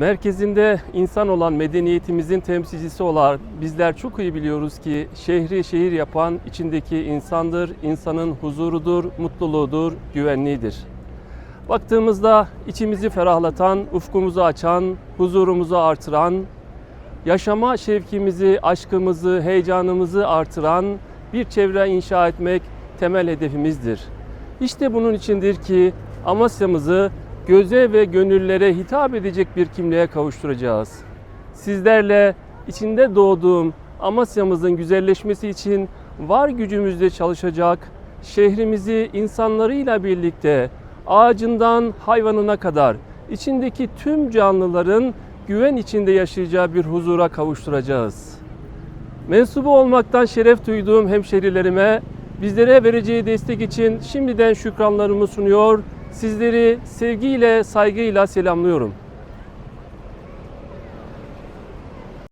Merkezinde insan olan medeniyetimizin temsilcisi olan bizler çok iyi biliyoruz ki şehri şehir yapan içindeki insandır, insanın huzurudur, mutluluğudur, güvenliğidir. Baktığımızda içimizi ferahlatan, ufkumuzu açan, huzurumuzu artıran, yaşama şevkimizi, aşkımızı, heyecanımızı artıran bir çevre inşa etmek temel hedefimizdir. İşte bunun içindir ki Amasya'mızı göze ve gönüllere hitap edecek bir kimliğe kavuşturacağız. Sizlerle içinde doğduğum Amasya'mızın güzelleşmesi için var gücümüzle çalışacak, şehrimizi insanlarıyla birlikte ağacından hayvanına kadar içindeki tüm canlıların güven içinde yaşayacağı bir huzura kavuşturacağız. Mensubu olmaktan şeref duyduğum hemşerilerime bizlere vereceği destek için şimdiden şükranlarımı sunuyor. Sizleri sevgiyle, saygıyla selamlıyorum.